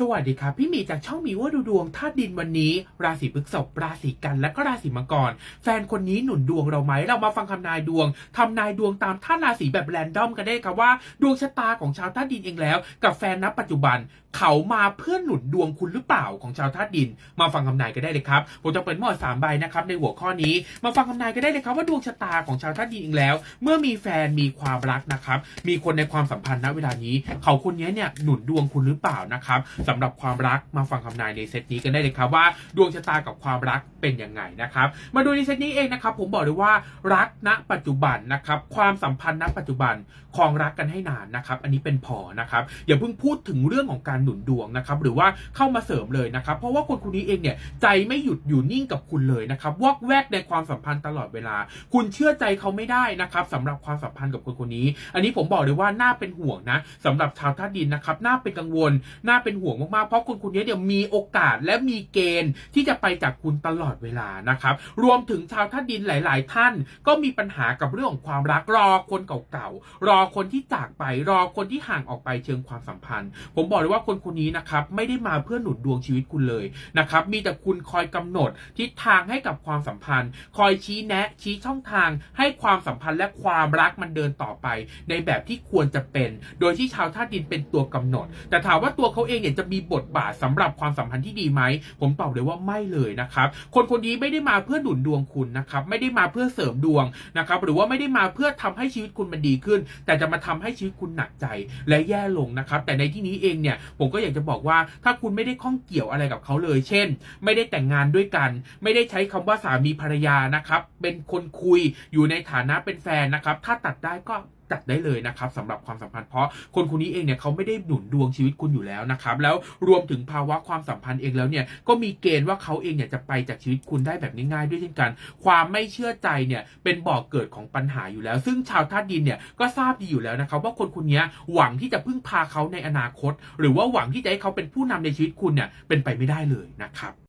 สวัสดีครับพี่มีจากช่องมีว่าดูดวงธาตุดินวันนี้ ราศีพฤษภราศีกันและก็ราศีมังกร แฟนคนนี้หนุนดวงเราไหมเรามาฟังคำนายดวงทำนายดวงตามธาตุราศีแบบแรนดอมกันได้ครับว่า ดวงชะตาของชาวธาตุดินเองแล้ว กับแฟนณปัจจุบัน เขามาเพื่อหนุนดวงคุณหรือเปล่าของชาวธาตุดิน มาฟังคำนายกันได้เลยครับผมจะเปิดหมดสามใบนะครับในหัวข้อนี้ มาฟังคำนายกันได้เลยครับว่าดวงชะตาของชาวธาตุดินเองแล้ว เมื่อมีแฟนมีความรักนะครับมีคนในความสัมพันธ์ณเวลานี้ เขาคนนี้เนี่ยหนุนดวงคุณหรือเปล่านะครับสำหรับความรักมาฟังคำนายในเซตนี้กันได้เลยครับว่าดวงชะตากับความรักเป็นยังไงนะครับ มาดูในเซตนี้เองนะครับ ผมบอกเลยว่ารักณปัจจุบันนะครับ ความสัมพันธ์ณปัจจุบันครองรักกันให้นานนะครับ อันนี้เป็นพอนะครับอย่าเพิ่งพูดถึงเรื่องของการหนุนดวงนะครับ หรือว่าเข้ามาเสริมเลยนะครับ เพราะว่าคนคนนี้เองเนี่ยใจไม่หยุดอยู่นิ่งกับคุณเลยนะครับวอกแวกในความสัมพันธ์ตลอดเวลา คุณเชื่อใจเขาไม่ได้นะครับสำหรับความสัมพันธ์กับคนคนนี้ อันนี้ผมบอกเลยว่าน่าเป็นห่วงนะสำหรับชาวธาตุดินนะครับน่าเป็นกังวลน่าเป็นห่วงมากๆ เพราะคนคนนี้เดี๋ยวมีโอกาสและมีเกณฑ์ที่จะไปจากคุณตลอดเวลานะครับ รวมถึงชาวธาดินหลาย ๆ ท่านก็มีปัญหากับเรื่องของความรักรอคนเก่าๆ รอคนที่จากไป รอคนที่ห่างออกไปเชิงความสัมพันธ์ ผมบอกเลยว่าคนคนนี้นะครับไม่ได้มาเพื่อหนุนดวงชีวิตคุณเลยนะครับมีแต่คุณคอยกำหนดทิศทางให้กับความสัมพันธ์ คอยชี้แนะ ชี้ช่องทาง ให้ความสัมพันธ์และความรักมันเดินต่อไป ในแบบที่ควรจะเป็น โดยที่ชาวธาดินเป็นตัวกำหนด แต่ถามว่าตัวเขาเองเนี่ยจะมีบทบาทสำหรับความสัมพันธ์ที่ดีไหม ผมตอบเลยว่าไม่เลยนะครับ คนคนนี้ไม่ได้มาเพื่อหนุนดวงคุณนะครับ ไม่ได้มาเพื่อเสริมดวงนะครับ หรือว่าไม่ได้มาเพื่อทำให้ชีวิตคุณมันดีขึ้น แต่จะมาทำให้ชีวิตคุณหนักใจและแย่ลงนะครับ แต่ในที่นี้เองเนี่ย ผมก็อยากจะบอกว่าถ้าคุณไม่ได้ข้องเกี่ยวอะไรกับเขาเลย เช่น ไม่ได้แต่งงานด้วยกัน ไม่ได้ใช้คำว่าสามีภรรยานะครับ เป็นคนคุยอยู่ในฐานะเป็นแฟนนะครับ ถ้าตัดได้ก็ตัดได้เลยนะครับสำหรับความสัมพันธ์เพราะคนคนนี้เองเนี่ยเขาไม่ได้หนุนดวงชีวิตคุณอยู่แล้วนะครับแล้วรวมถึงภาวะความสัมพันธ์เองแล้วเนี่ยก็มีเกณฑ์ว่าเขาเองเนี่ยจะไปจากชีวิตคุณได้แบบง่ายๆด้วยเช่นกัน ความไม่เชื่อใจเนี่ยเป็นบ่อกเกิดของปัญหาอยู่แล้ว ซึ่งชาวธาตุดินเนี่ยก็ทราบดีอยู่แล้วนะครับว่าคนคนนี้หวังที่จะพึ่งพาเขาในอนาคต หรือว่าหวังที่จะให้เขาเป็นผู้นำในชีวิตคุณเนี่ยเป็นไปไม่ได้เลยนะครับ